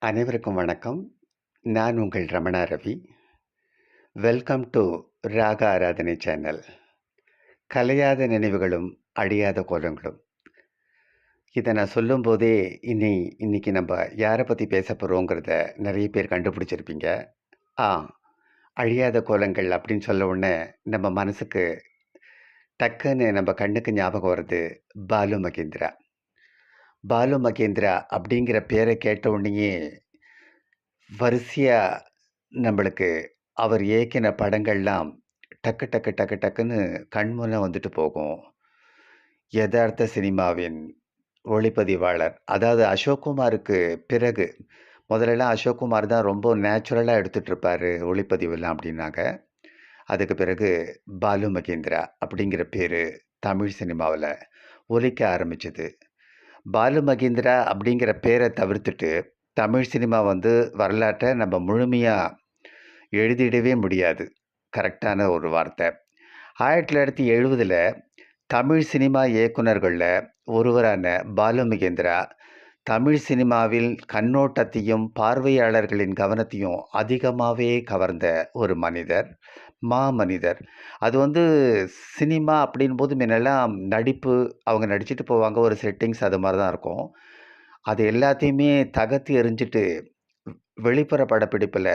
அனைவருக்கும் வணக்கம். நான் உங்கள் ரமணா ரவி. வெல்கம் டூ ராக ஆராதனை சேனல். கலையாத நினைவுகளும், அழியாத கோலங்களும். இதை நான் சொல்லும்போதே, இனி இன்றைக்கி நம்ம யாரை பற்றி பேச போகிறோங்கிறத நிறைய பேர் கண்டுபிடிச்சிருப்பீங்க. ஆ, அழியாத கோலங்கள் அப்படின்னு சொல்ல உடனே, நம்ம மனசுக்கு டக்குன்னு நம்ம கண்ணுக்கு ஞாபகம் வர்றது பாலு மகேந்திரா. பாலு மகேந்திரா அப்படிங்கிற பேரை கேட்ட உடனேயே, வரிசையாக நம்மளுக்கு அவர் இயக்கின படங்கள்லாம் டக்கு டக்கு டக்கு டக்குன்னு கண் வந்துட்டு போகும். எதார்த்த சினிமாவின் ஒளிப்பதிவாளர். அதாவது அசோக்குமாருக்கு பிறகு, முதல்லலாம் அசோக்குமார் தான் ரொம்ப நேச்சுரலாக எடுத்துகிட்டு இருப்பார் ஒளிப்பதிவுலாம் அப்படின்னாங்க. அதுக்கு பிறகு பாலு மகேந்திரா அப்படிங்கிற பேர் தமிழ் சினிமாவில் ஒலிக்க ஆரம்பிச்சது. பாலு மகேந்திரா அப்படிங்கிற பேரை தவிர்த்துட்டு, தமிழ் சினிமா வந்து வரலாற்றை நம்ம முழுமையாக எழுதிடவே முடியாது. கரெக்டான ஒரு வார்த்தை. 1970ல தமிழ் சினிமா இயக்குநர்களில் ஒருவரான பாலு மகேந்திரா, தமிழ் சினிமாவில் கண்ணோட்டத்தையும், பார்வையாளர்களின் கவனத்தையும் அதிகமாகவே கவர்ந்த ஒரு மனிதர். மாமனிதர். அது வந்து சினிமா அப்படின்போது முன்னெல்லாம் நடிப்பு, அவங்க நடிச்சுட்டு போவாங்க. ஒரு செட்டிங்ஸ் அது மாதிரி தான் இருக்கும். அது எல்லாத்தையுமே தகர்த்து எறிஞ்சுட்டு, வெளிப்புற படப்பிடிப்பில்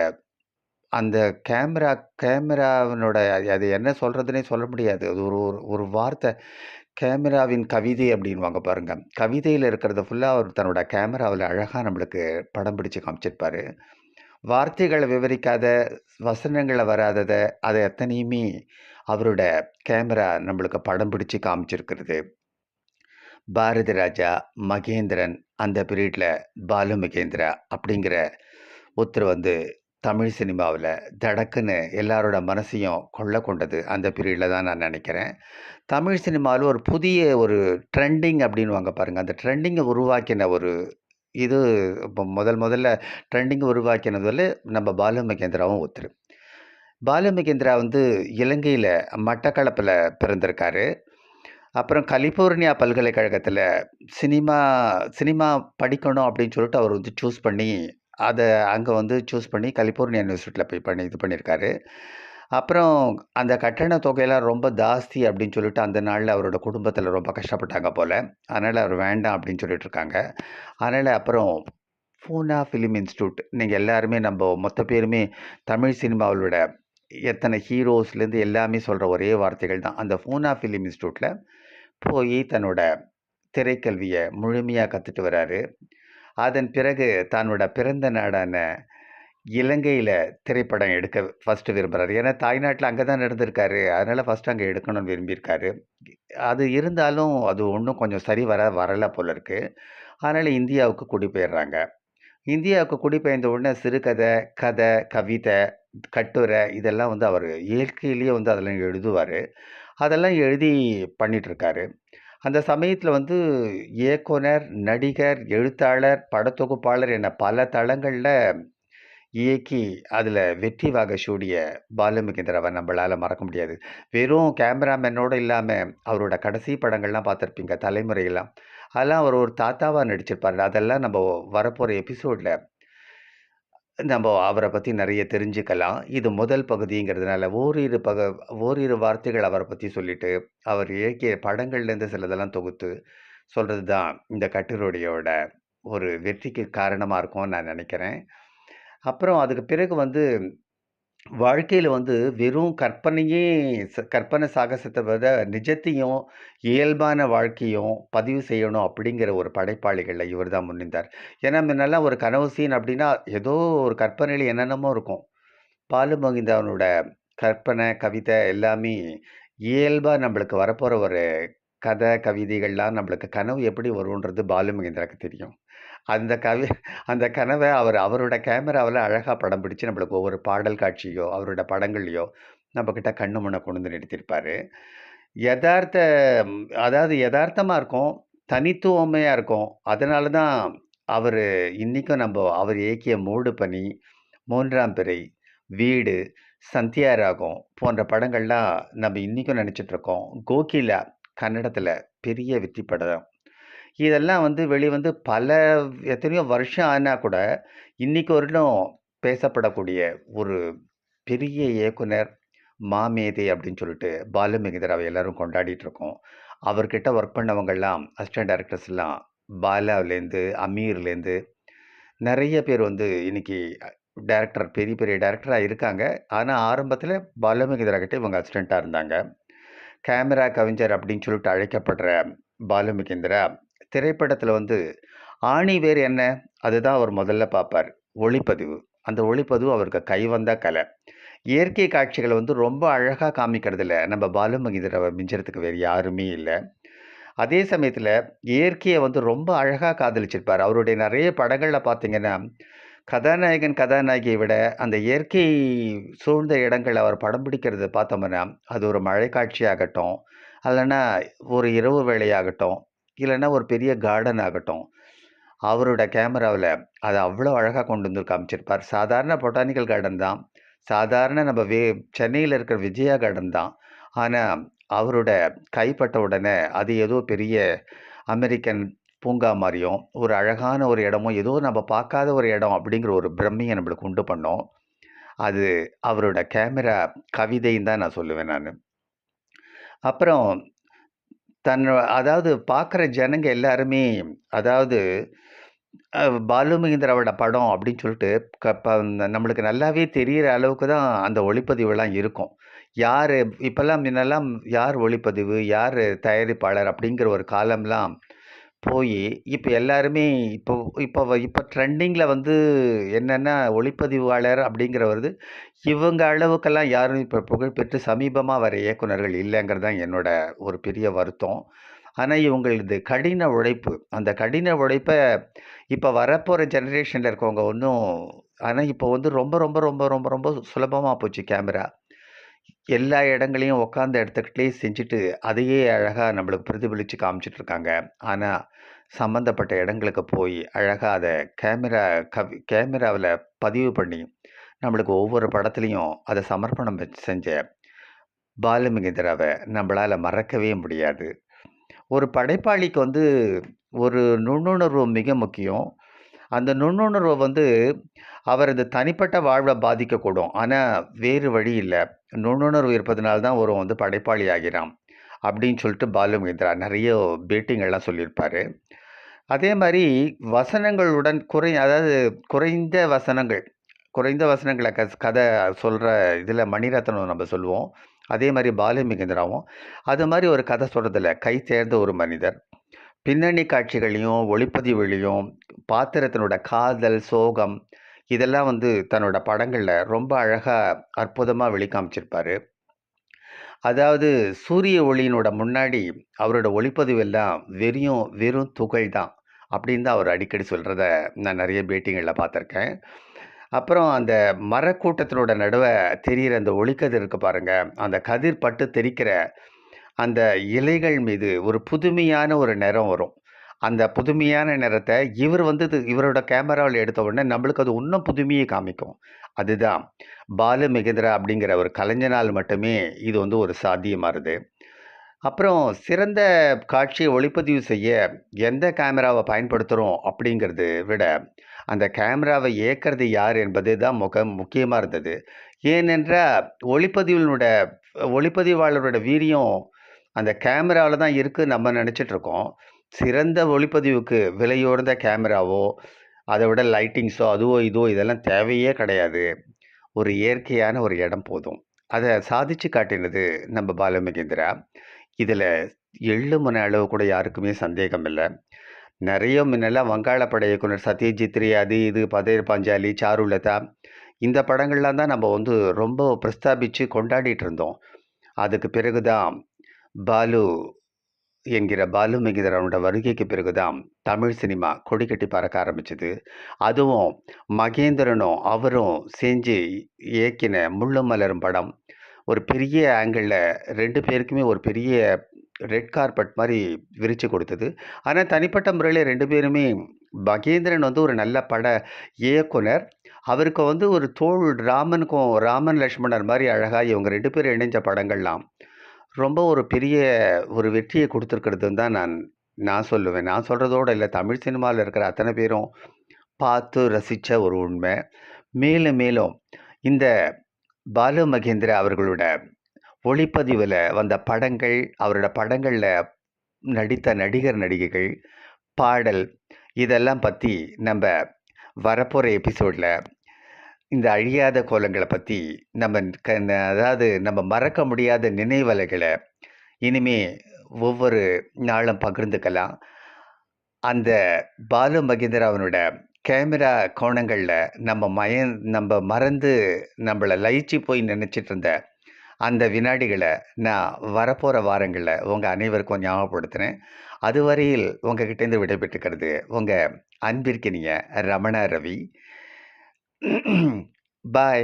அந்த கேமரா கேமராவினோட அது என்ன சொல்கிறதுனே சொல்ல முடியாது. அது ஒரு ஒரு ஒரு வார்த்தை. கேமராவின் கவிதை அப்படின்னுவாங்க பாருங்க. கவிதையில் இருக்கிறத ஃபுல்லாக அவர் தன்னோட கேமராவில் அழகாக நம்மளுக்கு படம் பிடிச்சு காமிச்சிருப்பார் வார்த்தைகளை விவரிக்காத, வசனங்களை வராததை அதை எத்தனையுமே அவரோட கேமரா நம்மளுக்கு படம் பிடிச்சி காமிச்சிருக்கிறது. பாரதி ராஜா, மகேந்திரன் அந்த பீரியடில் பாலு மகேந்திரா அப்படிங்கிற ஒருத்தர் வந்து தமிழ் சினிமாவில் தடக்குன்னு எல்லாரோட மனசையும் கொள்ள கொண்டது அந்த பீரியடில் தான் நான் நினைக்கிறேன் தமிழ் சினிமாவில் ஒரு புதிய ஒரு ட்ரெண்டிங் அப்படின்னுவாங்க பாருங்கள் அந்த ட்ரெண்டிங்கை உருவாக்கின ஒரு இது இப்போ முதல் முதல்ல ட்ரெண்டிங் உருவாக்கினதில் நம்ம பாலு மகேந்திராவும் ஒருத்தர் பாலு மகேந்திரா வந்து இலங்கையில் மட்டக்களப்பில் பிறந்திருக்காரு. அப்புறம் கலிபோர்னியா பல்கலைக்கழகத்தில் சினிமா சினிமா படிக்கணும் அப்படின்னு சொல்லிட்டு அவர் வந்து சூஸ் பண்ணி, அதை அங்கே வந்து சூஸ் பண்ணி கலிபோர்னியா யூனிவர்சிட்டியில் போய் பண்ணி இது பண்ணியிருக்காரு. அப்புறம் அந்த கட்டண தொகையெல்லாம் ரொம்ப ஜாஸ்தி அப்படின்னு சொல்லிட்டு அந்த நாளில் அவரோட குடும்பத்தில் ரொம்ப கஷ்டப்பட்டாங்க போல் அதனால் அவர் வேண்டாம் அப்படின்னு சொல்லிட்டு இருக்காங்க. அதனால் அப்புறம் பூனா ஃபிலிம் இன்ஸ்டியூட் நீங்கள் எல்லாருமே நம்ம மொத்த பேருமே தமிழ் சினிமாவோட எத்தனை ஹீரோஸ்லேருந்து எல்லாமே சொல்கிற ஒரே வார்த்தைகள் தான். அந்த பூனா ஃபிலிம் இன்ஸ்டியூட்டில் போய் தன்னோட திரைக்கல்வியை முழுமையாக கற்றுட்டு வராரு. அதன் பிறகு தன்னோட பிறந்த நாடான இலங்கையில் திரைப்படம் எடுக்க ஃபர்ஸ்ட்டு விரும்புகிறார் ஏன்னா தாய்நாட்டில் அங்கே தான் நடந்திருக்காரு. அதனால் ஃபர்ஸ்ட்டு அங்கே எடுக்கணும்னு விரும்பியிருக்காரு. அது இருந்தாலும் அது ஒன்றும் கொஞ்சம் சரி வர வரலை போல இருக்குது அதனால் இந்தியாவுக்கு குடிபெயர்றாங்க. இந்தியாவுக்கு குடிபெயர்ந்த உடனே சிறுகதை, கதை, கவிதை, கட்டுரை இதெல்லாம் வந்து அவர் இயற்கையிலேயே வந்து அதெல்லாம் எழுதுவார் அதெல்லாம் எழுதி பண்ணிகிட்ருக்காரு அந்த சமயத்தில் வந்து இயக்குனர், நடிகர், எழுத்தாளர், படத்தொகுப்பாளர் என பல தளங்களில் இயக்கி அதில் வெற்றி வாக சூடிய பாலு நம்மளால் மறக்க முடியாது. வெறும் கேமராமேனோடு இல்லாமல் அவரோட கடைசி படங்கள்லாம் பார்த்துருப்பீங்க தலைமுறையெல்லாம் அதெல்லாம் அவர் ஒரு தாத்தாவாக நடிச்சிருப்பாரு. அதெல்லாம் நம்ம வரப்போகிற எபிசோடில் நம்ம அவரை பற்றி நிறைய தெரிஞ்சுக்கலாம். இது முதல் பகுதிங்கிறதுனால ஓரிரு பக ஓரிரு வார்த்தைகள் அவரை பற்றி சொல்லிட்டு, அவர் இயக்கிய படங்கள்லேருந்து சிலதெல்லாம் தொகுத்து சொல்கிறது தான் இந்த கட்டுரையோட ஒரு வெற்றிக்கு காரணமாக இருக்கும்னு நான் நினைக்கிறேன் அப்புறம் அதுக்கு பிறகு வந்து வாழ்க்கையில் வந்து வெறும் கற்பனையே கற்பனை சாகசத்தை விட நிஜத்தையும், இயல்பான வாழ்க்கையும் பதிவு செய்யணும் அப்படிங்கிற ஒரு படைப்பாளிகளில் இவர் தான் முன்னிந்தார். ஏன்னா முன்னெல்லாம் ஒரு கனவு சீன் அப்படின்னா, ஏதோ ஒரு கற்பனையில் என்னென்னமோ இருக்கும். பாலு மகேந்திராவோட கற்பனை, கவிதை எல்லாமே இயல்பாக நம்மளுக்கு வரப்போகிற ஒரு கதை, கவிதைகள்லாம் நம்மளுக்கு கனவு எப்படி வரும்ன்றது பாலு மகேந்திராக்கு தெரியும். அந்த கவி அந்த கனவை அவர் அவரோட கேமராவில் அழகாக படம் பிடிச்சு நம்மளுக்கு ஒவ்வொரு பாடல் காட்சியோ, அவரோட படங்கள்லையோ நம்மக்கிட்ட கண்ணு முன்ன கொண்டு வந்து நிறுத்தியிருப்பார் எதார்த்த அதாவது யதார்த்தமாக இருக்கும். தனித்துவமையாக இருக்கும். அதனால தான் அவர் இன்றைக்கும் நம்ம அவர் இயக்கிய மூடுபனி, மூன்றாம் பிறை, வீடு, சந்தியாராகம் போன்ற படங்கள்லாம் நம்ம இன்றைக்கும் நினச்சிட்ருக்கோம் கோகிலா கன்னடத்தில் பெரிய வெற்றி படம். இதெல்லாம் வந்து வெளிவந்து பல எத்தனையோ வருஷம் ஆனால் கூட, இன்னைக்கு வரலும் பேசப்படக்கூடிய ஒரு பெரிய இயக்குனர், மாமேதை அப்படின்னு சொல்லிட்டு பாலு மகேந்திராவ எல்லோரும் கொண்டாடிட்டு இருக்கோம். அவர்கிட்ட ஒர்க் பண்ணவங்கள்லாம் அசிஸ்டன்ட் டேரக்டர்ஸ்லாம் பாலாவிலேருந்து, அமீர்லேருந்து நிறைய பேர் வந்து இன்றைக்கி டேரக்டர் பெரிய பெரிய டேரக்டராக இருக்காங்க. ஆனால் ஆரம்பத்தில் பாலு இவங்க அசிஸ்டண்ட்டாக இருந்தாங்க. கேமரா கவிஞர் அப்படின்னு சொல்லிட்டு அழைக்கப்படுற பாலுமிகேந்திரா திரைப்படத்தில் வந்து ஆணி வேர் என்ன? அதுதான் அவர் முதல்ல பார்ப்பார். ஒளிப்பதிவு. அந்த ஒளிப்பதிவு அவருக்கு கைவந்த கலை. இயற்கை காட்சிகளை வந்து ரொம்ப அழகாக காமிக்கிறதுல நம்ம பாலு மகேந்திராவ மிஞ்சறதுக்கு வேறு யாருமே இல்லை அதே சமயத்தில் இயற்கையை வந்து ரொம்ப அழகாக காதலிச்சிருப்பார். அவருடைய நிறைய படங்களில் பார்த்தீங்கன்னா, கதாநாயகன், கதாநாயகியை விட அந்த இயற்கை சூழ்ந்த இடங்கள் அவர் படம் பிடிக்கிறத பார்த்தோம்னா, அது ஒரு மழை காட்சியாகட்டும், இல்லன்னா ஒரு இரவு வேலையாகட்டும் இல்லைன்னா ஒரு பெரிய கார்டன் ஆகட்டும், அவரோட கேமராவில் அதை அவ்வளோ அழகாக கொண்டு வந்து காமிச்சிருப்பார். சாதாரண பொட்டானிக்கல் கார்டன் தான். சாதாரண நம்ம வே சென்னையில் இருக்கிற விஜயா கார்டன் தான். ஆனால் அவரோட கைப்பட்ட உடனே அது ஏதோ பெரிய அமெரிக்கன் பூங்கா மாதிரியும் ஒரு அழகான ஒரு இடமும், ஏதோ நம்ம பார்க்காத ஒரு இடம் அப்படிங்கிற ஒரு பிரம்மையை நம்மளுக்கு உண்டு பண்ணோம் அது அவரோட கேமரா கவிதைன்னு தான் நான் சொல்லுவேன் நான் அப்புறம் தன் அதாவது பார்க்குற ஜனங்க எல்லாருமே அதாவது பாலு மகேந்திராவோட படம் அப்படின்னு சொல்லிட்டு க ப நம்மளுக்கு நல்லாவே தெரியிற அளவுக்கு தான் அந்த ஒளிப்பதிவுலாம் இருக்கும். யார் இப்போல்லாம் முன்னெல்லாம் யார் ஒளிப்பதிவு, யார் தயாரிப்பாளர் அப்படிங்கிற ஒரு காலம்லாம் போய் இப்போ எல்லாருமே இப்போ இப்போ இப்போ ட்ரெண்டிங்கில் வந்து என்னென்னா ஒளிப்பதிவாளர் அப்படிங்கிற வருது. இவங்க அளவுக்கெல்லாம் யாரும் இப்போ புகழ்பெற்று சமீபமாக வர இயக்குனர்கள் இல்லைங்கிறது தான் என்னோட ஒரு பெரிய வருத்தம். ஆனால் இவங்களது கடின உழைப்பு. அந்த கடின உழைப்பை இப்போ வரப்போகிற ஜெனரேஷனில் இருக்கவங்க ஒன்றும் ஆனால் இப்போ வந்து ரொம்ப ரொம்ப ரொம்ப ரொம்ப ரொம்ப சுலபமாக போச்சு கேமரா. எல்லா இடங்களையும் உட்காந்த இடத்துக்கிட்டே செஞ்சுட்டு, அதையே அழகாக நம்மளுக்கு பிரதிபலித்து காமிச்சிட்ருக்காங்க இருக்காங்க. சம்மந்தப்பட்ட இடங்களுக்கு போய் அழகாக அதை கேமரா கவி கேமராவில் பதிவு பண்ணி, நம்மளுக்கு ஒவ்வொரு படத்துலையும் அதை சமர்ப்பணம் வச்சு செஞ்ச பாலு நம்மளால் மறக்கவே முடியாது. ஒரு படைப்பாளிக்கு வந்து ஒரு நுண்ணுணர்வு மிக முக்கியம். அந்த நுண்ணுணர்வு வந்து அவரது தனிப்பட்ட வாழ்வை பாதிக்கக்கூடும். ஆனால் வேறு வழி இல்லை நுண்ணுணர்வு இருப்பதனால தான் ஒருவன் வந்து படைப்பாளி ஆகிறான். அப்படின்னு சொல்லிட்டு பாலு மகேந்திரா நிறைய பேட்டிங்கள்லாம் சொல்லியிருப்பார் அதே மாதிரி வசனங்களுடன் குறை அதாவது குறைந்த வசனங்கள் குறைந்த வசனங்களை கஸ் கதை சொல்கிற இதில் மணிரத்னம் நம்ம சொல்லுவோம். அதே மாதிரி பாலு மகேந்திராவும், அது மாதிரி ஒரு கதை சொல்கிறதில்ல கை சேர்ந்த ஒரு மனிதர். பின்னணி காட்சிகளையும், ஒளிப்பதிவுகளையும் பாத்திரத்தினோட காதல், சோகம் இதெல்லாம் வந்து தன்னோட படங்களில் ரொம்ப அழகாக அற்புதமாக வெளிக்காமிச்சிருப்பார் அதாவது சூரிய ஒளியினோட முன்னாடி அவரோட ஒளிப்பதிவு எல்லாம் வெறியும் வெறும் துகள் தான். அப்படின்னு தான் அவர் அடிக்கடி சொல்கிறத நான் நிறைய பேட்டிங்களில் பார்த்துருக்கேன். அப்புறம் அந்த மரக்கூட்டத்தினோட நடுவை தெரியிற அந்த ஒளிக்கதிர் இருக்கு பாருங்கள் அந்த கதிர் பட்டு தெறிக்கிற அந்த இலைகள் மீது ஒரு புதுமையான ஒரு நிறம் வரும். அந்த புதுமையான நிறத்தை இவர் வந்து இவரோட கேமராவில் எடுத்த உடனே நம்மளுக்கு அது இன்னும் புதுமையை காமிக்கும். அதுதான் பாலு மிகேந்திரா அப்படிங்கிற ஒரு கலைஞனால் மட்டுமே இது வந்து ஒரு சாத்தியமாகுது அப்புறம் சிறந்த காட்சியை ஒளிப்பதிவு செய்ய எந்த கேமராவை பயன்படுத்துகிறோம் அப்படிங்கிறது விட, அந்த கேமராவை இயக்குறது யார் என்பது தான் முக முக்கியமாக இருந்தது. ஏனென்றால் ஒளிப்பதிவினோட ஒளிப்பதிவாளரோட வீரியம் அந்த கேமராவில் தான் இருக்குது நம்ம நினச்சிட்ருக்கோம் இருக்கோம். சிறந்த ஒளிப்பதிவுக்கு விலையுயர்ந்த கேமராவோ, அதை விட லைட்டிங்ஸோ, அதுவோ இதுவோ இதெல்லாம் தேவையே கிடையாது. ஒரு இயற்கையான ஒரு இடம் போதும். அதை சாதிச்சு காட்டினது நம்ம பாலு மகேந்திரா. எள்ளு மணி அளவு கூட யாருக்குமே சந்தேகம் இல்லை நிறைய முன்னெல்லாம் வங்காள பட இயக்குனர் சத்யஜித் ரே அது இது பதேர் பாஞ்சாலி, சாருலதா இந்த படங்கள்லாம் தான் நம்ம வந்து ரொம்ப பிரஸ்தாபித்து கொண்டாடிட்டு இருந்தோம். அதுக்கு பிறகு தான் பாலு என்கிற பாலு மகேந்திராவோட வருகைக்கு பிறகு தான் தமிழ் சினிமா கொடிக்கட்டி பறக்க ஆரம்பிச்சது. அதுவும் மகேந்திரனும், அவரும் செஞ்சு இயக்கின முள்ளும் மலரும் படம், ஒரு பெரிய ஆங்கிளில் ரெண்டு பேருக்குமே ஒரு பெரிய ரெட் கார்பெட் மாதிரி விரித்து கொடுத்தது. ஆனால் தனிப்பட்ட முறையில் ரெண்டு பேருமே மகேந்திரன் வந்து ஒரு நல்ல பட இயக்குனர். அவருக்கு வந்து ஒரு தோல் ராமனுக்கும் ராமன் லக்ஷ்மணர் மாதிரி அழகாக இவங்க ரெண்டு பேரும் இணைஞ்ச படங்கள்லாம் ரொம்ப ஒரு பெரிய ஒரு வெற்றியை கொடுத்துருக்கிறதுன்னு தான் நான் நான் சொல்லுவேன். நான் சொல்கிறதோடு இல்லை தமிழ் சினிமாவில் இருக்கிற அத்தனை பேரும் பார்த்து ரசித்த ஒரு உண்மை. மேலும் மேலும் இந்த பாலு மகேந்திரா அவர்களோட ஒளிப்பதிவில் வந்த படங்கள், அவரோட படங்களில் நடித்த நடிகர், நடிகைகள், பாடல் இதெல்லாம் பற்றி நம்ம வரப்போகிற எபிசோடில் இந்த அழியாத கோலங்களை பற்றி நம்ம க அதாவது நம்ம மறக்க முடியாத நினைவலைகளை இனிமே ஒவ்வொரு நாளும் பகிர்ந்துக்கலாம். அந்த பாலு மகேந்திராவனோட கேமரா கோணங்களில் நம்ம மயந் நம்ம மறந்து நம்மளை லயிச்சு போய் நினச்சிட்டு இருந்த அந்த வினாடிகளை நான் வரப்போகிற வாரங்களில் உங்கள் அனைவருக்கும் ஞாபகப்படுத்துனேன் அதுவரையில் உங்ககிட்டேருந்து விடைபெற்றுக்கிறது உங்கள் அன்பிற்கினிய ரமணா ரவி. பாய்.